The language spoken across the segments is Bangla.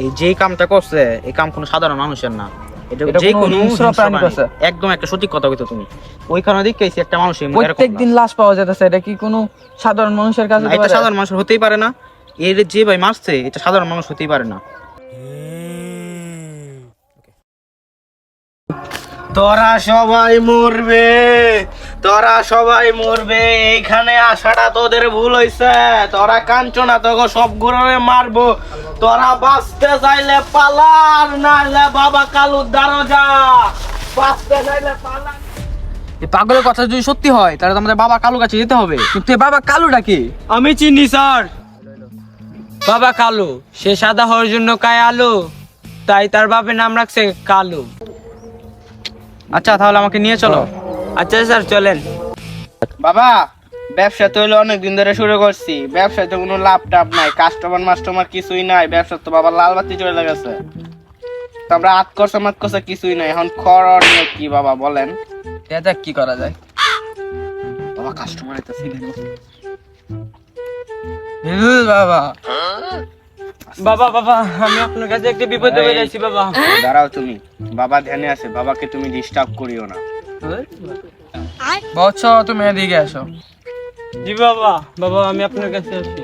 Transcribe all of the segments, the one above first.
এই যে কামটা করছে এই কাম কোনো সাধারণ মানুষের না। এটা যে কোনো প্রাণী। করছে। একদম একটা সঠিক কথা কইতো তুমি। দেখতেছি একটা মানুষ লাশ পাওয়া এটা কি কোনো সাধারণ মানুষের কাছে এটা সাধারণ মানুষ হতেই পারে না। এর যে ভাই মারছে এটা সাধারণ মানুষ হতেই পারে না। তোরা সবাই মরবে তোরা সবাই মরবে এইখানে আসাটা তোদের ভুল হইছে। তোরা কাঞ্চনা তোকে সব ঘুরে মারবো। তোরা বাঁচতে চাইলে পালার নাইলে বাবা কালুর দরজা। বাঁচতে চাইলে পালা এই পাগলের কথা যদি সত্যি হয় তাহলে তো আমাদের বাবা কালু কাছে যেতে হবে। কিন্তু বাবা কালুটা কি? আমি চিনি স্যার। বাবা কালু সে সাদা হওয়ার জন্য কায় আলো? তাই তার বাপের নাম রাখছে কালু। আচ্ছা তাহলে আমাকে নিয়ে চলো। আচ্ছা স্যার চলেন। বাবা ব্যবসা তো হলো অনেক দিন ধরে শুরু করছি। ব্যবসায় তো কোনো লাভ টাভ নাই কাস্টমার মাস্টমার কিছুই নাই ব্যবসা তো বাবা লাল বাতি চলে গেছে। তো আমরা আত করছে মাত করছে কিছুই নাই। এখন করণীয় কি বাবা বলেন। এটা কি করা যায়? বাবা কাস্টমার এটা বাবা। বাবা বাবা আমি আপনার কাছে একটা বিপদে পড়ে যাচ্ছি বাবা। দাঁড়াও তুমি। বাবা ধ্যানে আছে বাবাকে তুমি ডিস্টার্ব করিও না। বৎস তুমি এদিকে আসো। জি বাবা। বাবা আমি আপনার কাছে আসি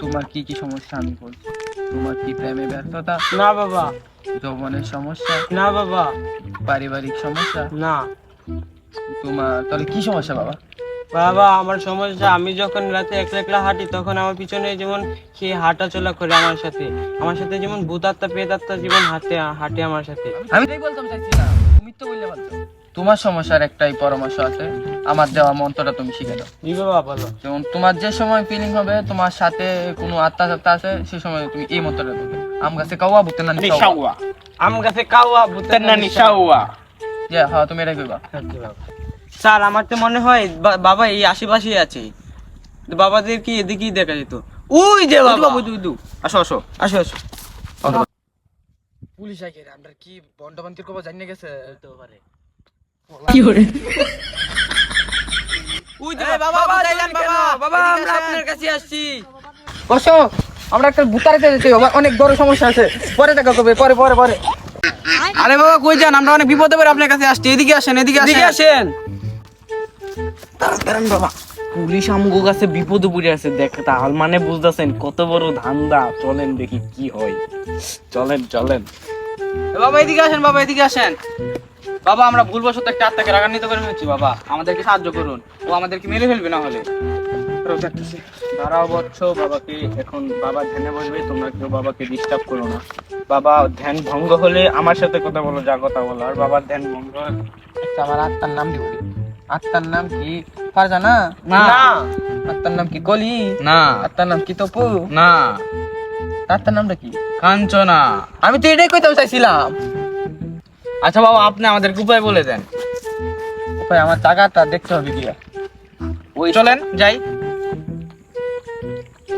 তোমার কি কি সমস্যা আমি বলছি? তোমার কি প্রেমে ব্যর্থতা? না বাবা। যৌবনের সমস্যা? না বাবা। পারিবারিক সমস্যা? না। তোমার তাহলে কি সমস্যা বাবা? বাবা আমার সমস্যা। আমি যখন রাতে একলা একলা হাঁটি তখন আমার পিছনে যেমন সে হাঁটা চলা করে আমার সাথে। আমার সাথে যেমন ভূত আত্মা পেট আত্মা জীবন হাঁটে হাঁটে আমার সাথে। আমি তাই বলতাম চাইছিলাম। তুমি তো বললে বলতো তোমার সমস্যার একটাই পরামর্শ আছে। আমার দেওয়া মন্ত্রটা তুমি শিখে দাও। জি বাবা বলো। যেমন তোমার যে সময় ফিলিং হবে তোমার সাথে কোনো আত্মা সত্তা আছে সে সময় তুমি এই মন্ত্রটা দেবে। আম গাছে কাওয়া বুতে না নিশাওয়া আম গাছে কাওয়া ভূতের না নিশাওয়া যে হ্যাঁ তুমি এটা কইবা। স্যার আমার তো মনে হয় বাবা এই আশেপাশেই আছে। তো বাবাদের কি এদিকেই দেখা যেত? ওই যে বাবা। দুই দু আসো আসো আসো আসো। পুলিশ আগে আমরা কি বন্ডবান্তির জানিয়ে গেছে? ওই যে বাবা বাবা বাবা বাবা। আমরা আপনার কাছে আসছি। বসো। আমরা একটা বুতারিতে যেতে হবে। অনেক বড় সমস্যা আছে। পরে দেখা করবে পরে পরে পরে। আরে বাবা কই যান? আমরা অনেক বিপদে পড়ে আপনার কাছে আসছি। এদিকে আসেন এদিকে এদিকে আসেন। দাঁড়ান বাবা। পুলিশ আমগো কাছে বিপদে পড়ে আছে দেখ তাহল মানে বুঝতেছেন কত বড় ধান্দা। চলেন দেখি কি হয়। চলেন চলেন। বাবা এদিকে আসেন বাবা এদিকে আসেন। বাবা আমরা ভুলবশত একটা আত্মাকে রাগান্বিত করে ফেলেছি বাবা। আমাদেরকে সাহায্য করুন। ও আমাদেরকে মেরে ফেলবে না হলে। দাঁড়াও বচ্চ বাবাকে এখন বাবা ধ্যানে বসবে তোমরা কেউ বাবাকে ডিস্টার্ব করো না। বাবা ধ্যান ভঙ্গ হলে আমার সাথে কথা বলো যা কথা বলো। আর বাবার ধ্যান ভঙ্গ হলে আচ্ছা আমার আত্মার নাম দিব। আত্মার নাম কি? ফারজানা? না। আত্মার নাম কি কলি? না। আত্মার নাম কি তপু? না। আত্মার নামটা কি? কাঞ্চনা। আমি তো এটাই কইতে চাইছিলাম। আচ্ছা বাবা আপনি আমাদের উপায় বলে দেন। ভাই আমার জায়গাটা দেখতে হবে গিয়া। ওই চলেন যাই।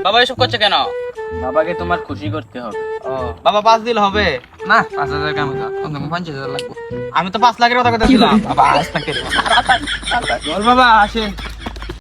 বাবা এসব করছে কেন? বাবাকে তোমার খুশি করতে হবে। বাবা পাঁচ দিল হবে। না পাঁচ হাজার কাম পাঁচ পঞ্চাশ হাজার লাগবে। আমি তো পাঁচ লাখের কথা কথা বাবা বাবা আসেন